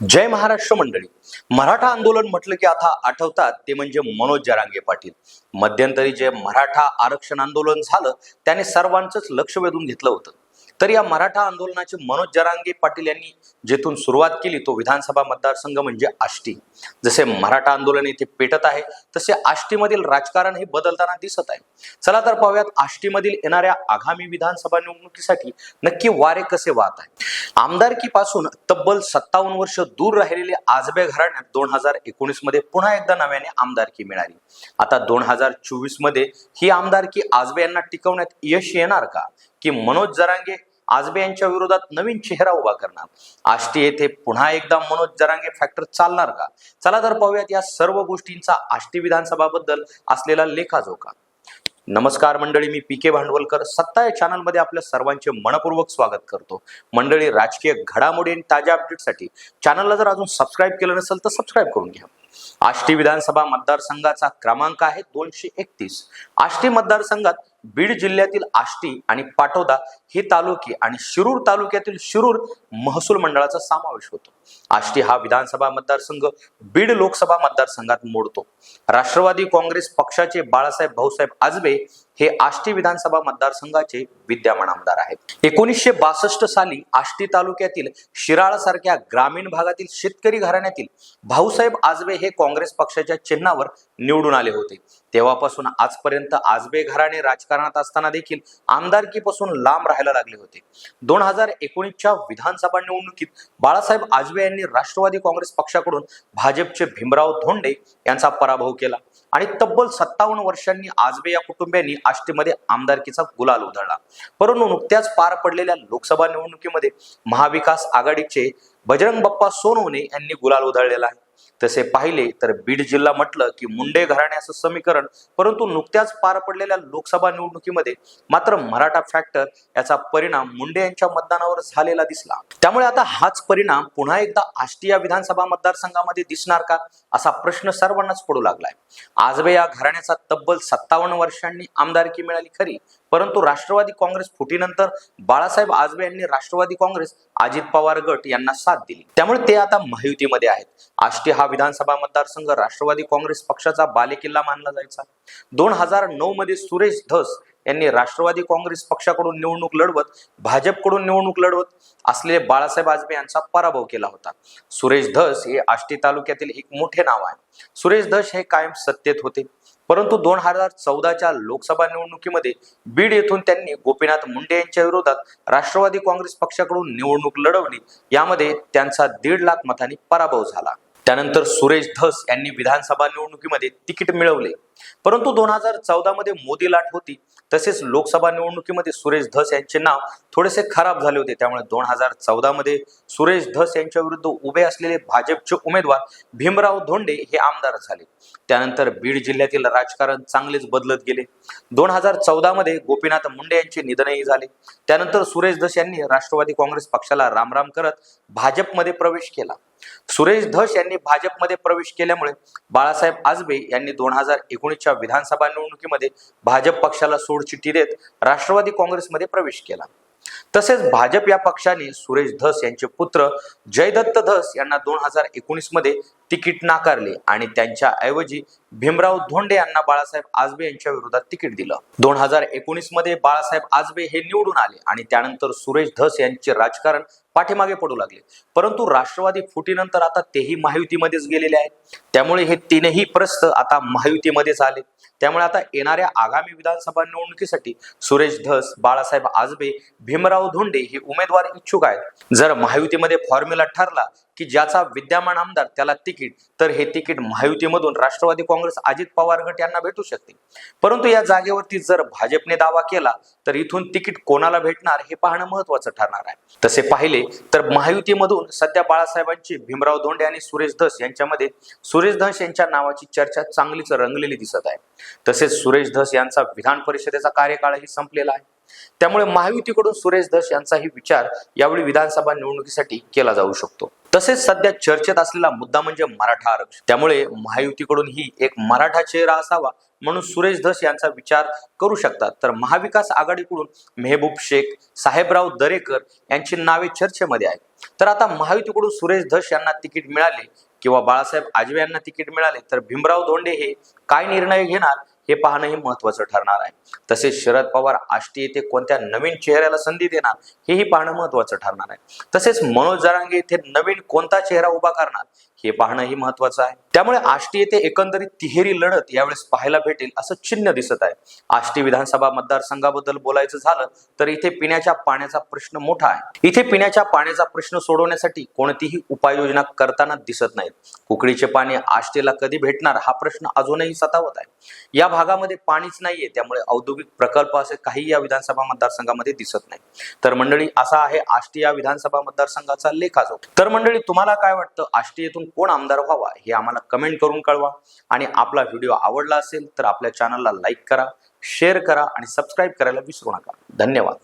जय महाराष्ट्र मंडळी. मराठा आंदोलन म्हटलं की आता आठवतात ते म्हणजे मनोज जरांगे पाटील. मध्यंतरी जे मराठा आरक्षण आंदोलन झालं त्याने सर्वांचंच लक्ष वेधून घेतलं होतं. तर या मराठा आंदोलनाचे मनोज जरांगे पाटील यांनी जेथून सुरुवात केली तो विधानसभा मतदारसंघ म्हणजे आष्टी. जसे मराठा आंदोलन येथे पेटत आहे तसे आष्टीमधील राजकारण हे बदलताना दिसत आहे. चला तर पाहूयात आष्टीमधील येणाऱ्या आगामी विधानसभा निवडणुकीसाठी नक्की वारे कसे वाहत आहे आमदारकीपासून तब्बल सत्तावन्न वर्ष दूर राहिलेले आजबे घराण्यात दोन हजार एकोणीसमध्ये पुन्हा एकदा नव्याने आमदारकी मिळाली. आता दोन हजार चोवीसमध्ये ही आमदारकी आजबे यांना टिकवण्यात यश येणार का? की मनोज जरांगे आजबे यांच्या विरोधात नवीन चेहरा उभा करणार. आष्टी येथे पुन्हा एकदा मनोज जरांगे फॅक्टर चालणार का? चला तर पाहूयात या सर्व गोष्टींचा आष्टी विधानसभाबद्दल असलेला लेखाजोखा. नमस्कार मंडळी मी पी के भांडवलकर सत्ता या चॅनलमध्ये आपल्या सर्वांचे मनपूर्वक स्वागत करतो. मंडळी राजकीय घडामोडी आणि ताज्या अपडेटसाठी चॅनलला जर अजून सबस्क्राईब केलं नसेल तर सबस्क्राईब करून घ्या. आष्टी विधानसभा मतदारसंघाचा क्रमांक आहे दोनशे एकतीस. आष्टी मतदारसंघात बीड जिल्ह्यातील आष्टी आणि पाटोदा हे तालुके आणि शिरूर तालुक्यातील शिरूर महसूल मंडळाचा समावेश होतो. आष्टी हा विधानसभा मतदारसंघ बीड लोकसभा मतदारसंघात मोडतो. राष्ट्रवादी काँग्रेस पक्षाचे बाळासाहेब भाऊसाहेब आजबे हे आष्टी विधानसभा मतदारसंघाचे विद्यमान आमदार आहेत. एकोणीसशे बासष्ट साली आष्टी तालुक्यातील शिराळा सारख्या ग्रामीण भागातील शेतकरी घराण्यातील भाऊसाहेब आजबे हे काँग्रेस पक्षाच्या चिन्हावर निवडून आले होते. तेव्हापासून आजपर्यंत आजबे घराणे राज राजकारणात असताना देखील आमदारकीपासून लांब राहायला लागले होते. दोन हजार एकोणीसच्या विधानसभा निवडणुकीत बाळासाहेब आजबे यांनी राष्ट्रवादी काँग्रेस पक्षाकडून भाजपचे भीमराव धोंडे यांचा पराभव केला आणि तब्बल सत्तावन्न वर्षांनी आजबे या कुटुंबियांनी आष्टीमध्ये आमदारकीचा गुलाल उधळला. परंतु नुकत्याच पार पडलेल्या लोकसभा निवडणुकीमध्ये महाविकास आघाडीचे बजरंग बाप्पा सोनवणे यांनी गुलाल उधळलेला आहे. तसे पाहिले तर बीड जिल्हा म्हटलं की मुंडे घराण्याचं समीकरण परंतु नुकत्याच पार पडलेल्या लोकसभा निवडणुकीमध्ये मात्र मराठा फॅक्टर याचा परिणाम मुंडे यांच्या मतदानावर झालेला दिसला. त्यामुळे आता हाच परिणाम पुन्हा एकदा आष्टी या विधानसभा मतदारसंघामध्ये दिसणार का असा प्रश्न सर्वांनाच पडू लागलाय. आजबे या घराण्याचा तब्बल सत्तावन्न वर्षांनी आमदारकी मिळाली खरी परंतु राष्ट्रवादी काँग्रेस फुटीनंतर बाळासाहेब आजबे यांनी राष्ट्रवादी काँग्रेस अजित पवार गट यांना साथ दिली. त्यामुळे ते आता महायुतीमध्ये आहेत. आष्टी हा विधानसभा मतदारसंघ राष्ट्रवादी काँग्रेस पक्षाचा बालेकिल्ला मानला जायचा. दोन हजार नऊ मध्ये सुरेश धस यांनी राष्ट्रवादी काँग्रेस पक्षाकडून निवडणूक लढवत भाजपकडून निवडणूक लढवत असलेले बाळासाहेब आजबे यांचा पराभव केला होता. सुरेश धस हे आष्टी तालुक्यातील एक मोठे नाव आहे. सुरेश धस हे कायम सत्तेत होते. परंतु दोन हजार चौदाच्या लोकसभा निवडणुकीमध्ये बीड येथून त्यांनी गोपीनाथ मुंडे यांच्या विरोधात राष्ट्रवादी काँग्रेस पक्षाकडून निवडणूक लढवली. यामध्ये त्यांचा दीड लाख मतांनी पराभव झाला. त्यानंतर सुरेश धस यांनी विधानसभा निवडणुकीमध्ये तिकीट मिळवले. परंतु दोन हजार चौदा मध्ये मोदी लाट होती. तसेच लोकसभा निवडणुकीमध्ये सुरेश धस यांचे नाव थोडेसे खराब झाले होते. त्यामुळे दोन हजार चौदा मध्ये सुरेश धस यांच्या विरुद्ध उभे असलेले भाजपचे उमेदवार भीमराव धोंडे हे आमदार झाले. त्यानंतर बीड जिल्ह्यातील राजकारण चांगलेच बदलत गेले. दोन हजार चौदा मध्ये गोपीनाथ मुंडे यांचे निधनही झाले. त्यानंतर सुरेश धस यांनी राष्ट्रवादी काँग्रेस पक्षाला रामराम करत भाजपमध्ये प्रवेश केला. सुरेश धस यांनी भाजपमध्ये प्रवेश केल्यामुळे बाळासाहेब आजबे यांनी दोन हजार एकोणीसच्या विधानसभा निवडणुकीमध्ये भाजप पक्षाला सोडचिठ्ठी देत राष्ट्रवादी काँग्रेसमध्ये प्रवेश केला. तसेच भाजप या पक्षाने सुरेश धस यांचे पुत्र जयदत्त धस यांना दोन हजार एकोणीसमध्ये तिकीट नाकारले आणि त्यांच्या ऐवजी भीमराव धोंडे यांना बाळासाहेब आजबे यांच्या विरोधात तिकीट दिलं. दोन हजार एकोणीसमध्ये बाळासाहेब आजबे हे निवडून आले आणि त्यानंतर सुरेश धस यांचे राजकारण पाठीमागे पडू लागले. परंतु राष्ट्रवादी फुटीनंतर आता तेही महायुतीमध्येच गेलेले आहेत. त्यामुळे हे तीनही प्रस्त आता महायुतीमध्येच आले. त्यामुळे आता येणाऱ्या आगामी विधानसभा निवडणुकीसाठी सुरेश धस बाळासाहेब आजबे भीमराव धोंडे हे उमेदवार इच्छुक आहेत. जर महायुतीमध्ये फॉर्म्युला ठरला की ज्याचा विद्यमान आमदार त्याला तिकीट तर हे तिकीट महायुतीमधून राष्ट्रवादी काँग्रेस अजित पवार गट यांना भेटू शकते. परंतु या जागेवरती जर भाजपने दावा केला तर इथून तिकीट कोणाला भेटणार हे पाहणं महत्वाचं ठरणार आहे. तसे पाहिले तर महायुतीमधून सध्या बाळासाहेबांची भीमराव धोंडे आणि सुरेश धस यांच्यामध्ये सुरेश धस यांच्या नावाची चर्चा चांगलीच रंगलेली दिसत आहे. तसेच सुरेश धस यांचा विधान परिषदेचा कार्यकाळही संपलेला आहे. त्यामुळे महायुतीकडून सुरेश धस यांचाही विचार यावेळी विधानसभा निवडणुकीसाठी केला जाऊ शकतो. तसेच सध्या चर्चेत असलेला मुद्दा म्हणजे मराठा आरक्षण. त्यामुळे महायुतीकडून ही एक मराठा चेहरा असावा म्हणून सुरेश धस यांचा विचार करू शकतात. तर महाविकास आघाडीकडून मेहबूब शेख साहेबराव दरेकर यांची नावे चर्चेमध्ये आहेत. तर आता महायुतीकडून सुरेश धस यांना तिकीट मिळाले किंवा बाळासाहेब आजवे यांना तिकीट मिळाले तर भीमराव धोंडे हे काय निर्णय घेणार हे पाहणंही महत्वाचं ठरणार आहे. तसेच शरद पवार आष्टी येथे कोणत्या नवीन चेहऱ्याला संधी देणार हेही पाहणं महत्वाचं ठरणार आहे. तसेच मनोज जरांगे येथे नवीन कोणता चेहरा उभा करणार हे पाहणंही महत्वाचं आहे. त्यामुळे आष्टी येथे एकंदरीत तिहेरी लढत यावेळेस पाहायला भेटेल असं चिन्ह दिसत आहे. आष्टी विधानसभा मतदारसंघाबद्दल बोलायचं झालं तर इथे पिण्याच्या पाण्याचा प्रश्न मोठा आहे. इथे पिण्याच्या पाण्याचा प्रश्न सोडवण्यासाठी कोणतीही उपाययोजना करताना दिसत नाहीत. कुकडीचे पाणी आष्टीला कधी भेटणार हा प्रश्न अजूनही सतावत आहे. या भागामध्ये पाणीच नाहीये त्यामुळे औद्योगिक प्रकल्प असे काही या विधानसभा मतदारसंघामध्ये दिसत नाही तर मंडळी असा आहे आष्टी या विधानसभा मतदारसंघाचा लेखाजोग तर मंडळी तुम्हाला काय वाटतं? आष्टी येथून कोण आमदार व्हावा हे आम्हाला कमेंट करून कळवा. आणि आपला व्हिडिओ आवडला असेल तर आपल्या चॅनलला लाईक करा शेअर करा आणि सबस्क्राईब करायला विसरू नका. धन्यवाद.